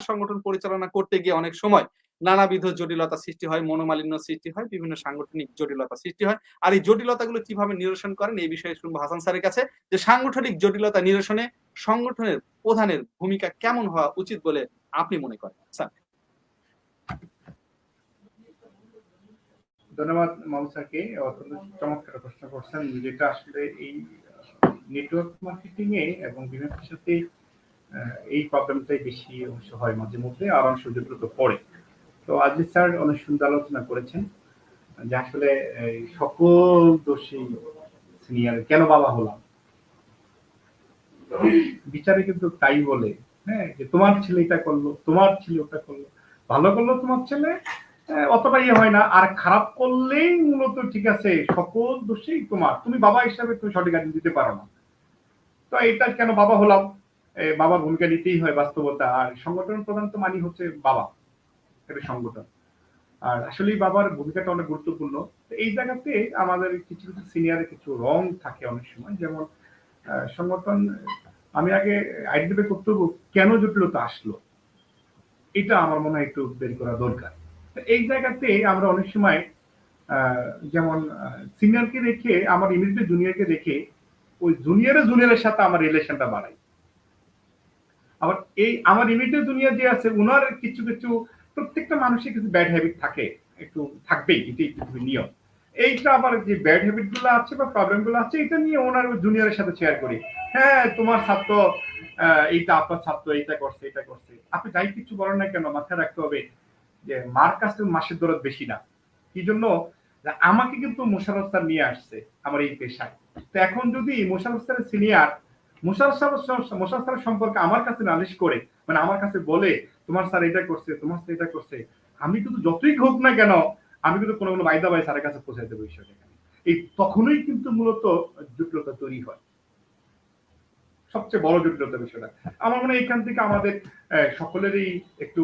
সংগঠন পরিচালনা করতে গিয়ে অনেক সময় নানাবিধ জটিলতা সৃষ্টি হয়, মনোমালিন্য সৃষ্টি হয়, বিভিন্ন সাংগঠনিক জটিলতা সৃষ্টি হয়। আর এই জটিলতাগুলো কীভাবে নিরসন করেন এই বিষয়ে শুনব হাসান স্যারের কাছে, যে সাংগঠনিক জটিলতা নিরসনে সংগঠনের প্রধানের ভূমিকা কেমন হওয়া উচিত বলে আপনি মনে করেন? স্যার। ধন্যবাদ মামসাকে অত্যন্ত চমৎকার প্রশ্ন করছেন। যেটা আসলে এই নেটওয়ার্ক মার্কেটিং এ এবং বিভিন্ন সাথে এই প্রবলেমটাই বেশি অংশ হয় মাঝে মধ্যে আর অনেক সুযোগ পড়ে তো আজকে স্যার অনেক সুন্দর আলোচনা করেছেন, যে আসলে সকল দোষী সিনিয়র কেন বাবা হলাম? বিচারে কিন্তু তাই বলে হ্যাঁ যে তোমার ছেলে এটা করল, তোমার ছেলে ওটা করল, ভালো করল তোমার ছেলে অতটা ইয়ে হয় না, আর খারাপ করলেই মূলত ঠিক আছে, সকল দোষেই তোমার, তুমি বাবা হিসাবে তুমি সঠিক আইন দিতে পারো না। তো এটা কেন বাবা হলাম? বাবার ভূমিকা নিতেই হয় বাস্তবতা, আর সংগঠন প্রধান তো মানি হচ্ছে বাবা, একটা সংগঠন। আর আসলে বাবার ভূমিকাটা অনেক গুরুত্বপূর্ণ। এই জায়গাতে আমাদের কিছু কিছু সিনিয়রের কিছু রং থাকে অনেক সময়, যেমন সংগঠন, আমি আগে আইডেন্টিফাই করতে হব, কেন জটিলতা আসলো? এটা আমার মনে হয় একটু বের করা দরকার। এই জায়গাতে আমরা অনেক সময় যেমন সিনিয়রকে দেখে, আমার ইমিডিয়েট জুনিয়রকে দেখে, ওই জুনিয়রের জুনিয়রের সাথে আমার রিলেশনটা বাড়াই। আবার এই আমার ইমিডিয়েট জুনিয়র যে আছে ওনার কিছু কিছু, প্রত্যেকটা মানুষের কিছু ব্যাড হ্যাবিট থাকে, একটু থাকবেই, এটাই পৃথিবীর নিয়ম এইটা আবার যে ব্যাড হ্যাবিটগুলো আছে বা প্রবলেমগুলো আছে, এটা নিয়ে ওনার জুনিয়রের সাথে শেয়ার করি। হ্যাঁ তোমার ছাত্র এইটা আপনার ছাত্র, এইটা করছে এটা করছে। আপনি যাই কিছু বলেন না কেন, মাথায় রাখতে হবে যে মার কাছে মাসের দরদ বেশি না। কি জন্য? আমাকে কিন্তু মোশারফ নিয়ে আসছে আমার এই পেশায়। তো এখন যদি মোশারফ সিনিয়র মোশারফ স্যার সম্পর্কে আমার কাছে নালিশ করে মানে আমার কাছে বলে, তোমার স্যার এটা করছে, তোমার স্যার এটা করছে, আমি কিন্তু যতই হোক না কেন, আমি কিন্তু কোনো কোনো বাইদা বাই স্যারের কাছে পৌঁছাই দেবো বিষয়টা এই তখনই কিন্তু মূলত জটিলতা তৈরি হয়। সবচেয়ে বড় জটিলতা বিষয়টা। আমার মনে এখান থেকে আমাদের সকলেরই একটু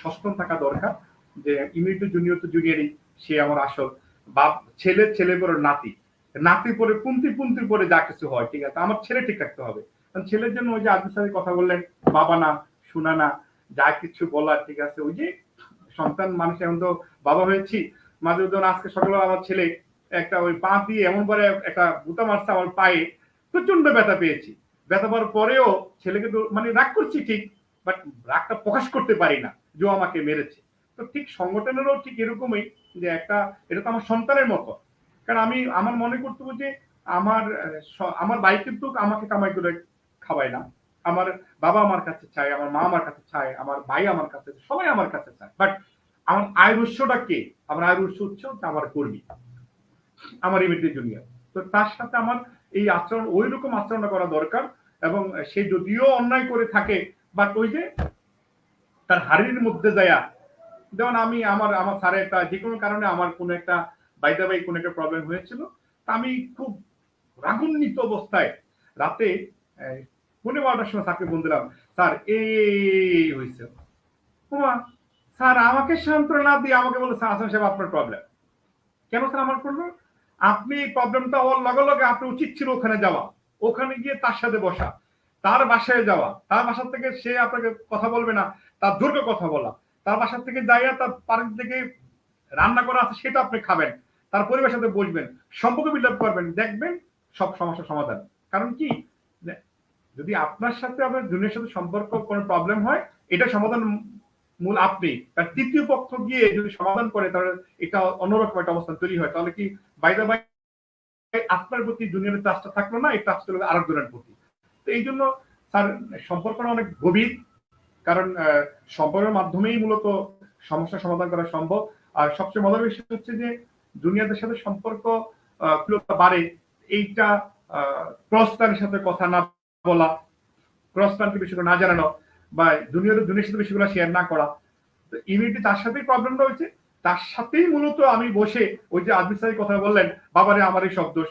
সচেতন থাকা দরকার, যে ইমিউনিটি জুনিয়র তো জুনিয়রই, সে আমার আসল বাপ, ছেলে ছেলে পরে নাতি। নাতি পরে, পুন্তি পুন্তি পরে যা কিছু হয়, ঠিক আছে? আমার ছেলে ঠিক রাখতে হবে। কারণ ছেলের জন্য ওই যে আজকের সাথে কথা বললেন, বাবা না, শোনা না, যা কিছু বলার, ঠিক আছে? ওই যে সন্তান মানুষ, এখন তো বাবা হয়েছি, মাঝে ধরুন আজকে সকালে আমার ছেলে একটা ওই পা দিয়ে এমন করে একটা বুতা মারছে আমার পায়ে প্রচণ্ড ব্যথা পেয়েছি। ব্যথা পাওয়ার পরেও ছেলেকে তো মানে রাগ করছি ঠিক বাট রাগটা প্রকাশ করতে পারি না, যে আমাকে মেরেছে। তো ঠিক সংগঠনেরও ঠিক এরকমই, যে একটা, এটা তো আমার সন্তানের মতো। কারণ আমি, আমার মনে করতে যে আমার আমার ভাই কিন্তু আমাকে কামাই করে খাওয়ায় না। আমার বাবা আমার কাছে চায়, আমার মা আমার কাছে চায়, আমার ভাই আমার কাছে সবাই আমার কাছে চায়। বাট আমার আয়ের উৎসটা কে? আমার আয়ের উৎস হচ্ছে আমার কর্মী, আমার ইমিডিয়েট জুনিয়র। তো তার সাথে আমার এই আচরণ, ওই রকম আচরণ করা দরকার এবং সে যদিও অন্যায় করে থাকে বাট ওই যে তার হাড়ির মধ্যে যায়া, যেমন আমি, আমার আমার স্যারের একটা যে কোনো কারণে আমার কোনো একটা বাইদা বাই কোনো একটা প্রবলেম হয়েছিল। তা আমি খুব রাগান্বিত অবস্থায় রাতে পনেরো বারোটার সময় স্যারকে দিলাম, স্যার, এই হয়েছে স্যার, আমাকে সান্ত্বনা দিয়ে আমাকে বলে স্যার আসাম সাহেব, আপনার প্রবলেম কেন স্যার, আমার প্রবলেম আপনি এই প্রবলেমটা হওয়ার লগে লগে আপনি উচিত ছিল ওখানে যাওয়া। ওখানে গিয়ে তার সাথে বসা, তার বাসায় যাওয়া। তার বাসা থেকে সে আপনাকে কথা বলবে না, তার দুর্গ কথা বলা। তার বাসা থেকে যাইয়া তার পার্ক থেকে রান্না করা আছে, সেটা আপনি খাবেন। তার পরিবারের সাথে বসবেন, সম্পর্ক বিল্ড করবেন, দেখবেন সব সমস্যার সমাধান। কারণ কি? যদি আপনার সাথে আপনার দুনিয়ার সাথে সম্পর্ক কোনো প্রবলেম হয়, এটা সমাধান মূল আপনি। তার তৃতীয় পক্ষ গিয়ে যদি সমাধান করে, তাহলে এটা অন্যরকম একটা অবস্থান তৈরি হয়। তাহলে কি বাইদা বাই আপনার প্রতি দুনিয়ার ট্রাস্টটা থাকল না, এই ট্রাস্ট চলে আরেকজনের প্রতি। তো এই জন্য তার সম্পর্কটা অনেক গভীর। কারণ সম্পর্কের মাধ্যমেই মূলত সমস্যা সমাধান করা সম্ভব। আর সবচেয়ে মজার বিষয় হচ্ছে যে দুনিয়াদের সাথে সম্পর্ক বাড়ে। এইটা ক্রস সাথে কথা না বলা ক্রস কান্ট্রি বিষয়গুলো না জানানো বা জুনিয়র জুনিয়র সাথে বিষয়গুলো শেয়ার না করা। তো ইমিউনিটি তার সাথেই প্রবলেম রয়েছে তার সাথেই মূলত আমি বসে ওই যে সাহেব কথা বললেন, বাবারে আমার এই সব দোষ।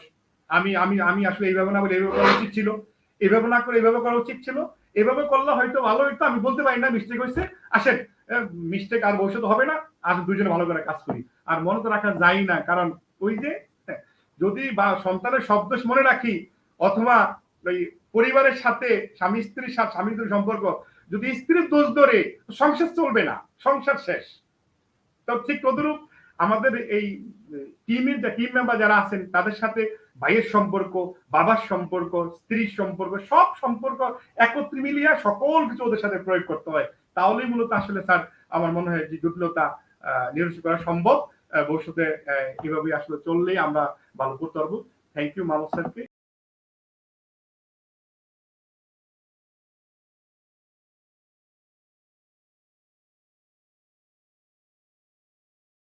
আমি আমি আমি আসলে এইভাবে না বলে এইভাবে উচিত ছিল। এভাবে না করে এভাবে করা উচিত ছিল। এভাবে করলে হয়তো ভালো হইতো, আমি বলতে পারি না মিস্টেক হয়েছে। আসেন মিস্টেক আর ভবিষ্যৎ হবে না, আর দুজনে ভালো করে কাজ করি। আর মনে তো রাখা যায় না, কারণ ওই যে যদি বা সন্তানের শব্দ মনে রাখি, অথবা ওই পরিবারের সাথে স্বামী, স্ত্রীর সাথে, স্বামী, স্ত্রীর সম্পর্ক, যদি স্ত্রীর দোষ ধরে সংসার চলবে না, সংসার শেষ। তো ঠিক তদরূপ আমাদের এই টিমের টিম মেম্বার যারা আছেন, তাদের সাথে ভাইয়ের সম্পর্ক, বাবার সম্পর্ক, স্ত্রীর সম্পর্ক, সব সম্পর্ক একত্রে মিলিয়ে সকল কিছু ওদের সাথে প্রয়োগ করতে হয়। তাহলেই মূলত আসলে স্যার আমার মনে হয় যে জটিলতা নিরসন করা সম্ভব। ভবিষ্যতে এভাবে আসলে চললেই আমরা ভালো করতে পারব। থ্যাংক ইউ মামুদ স্যারকে।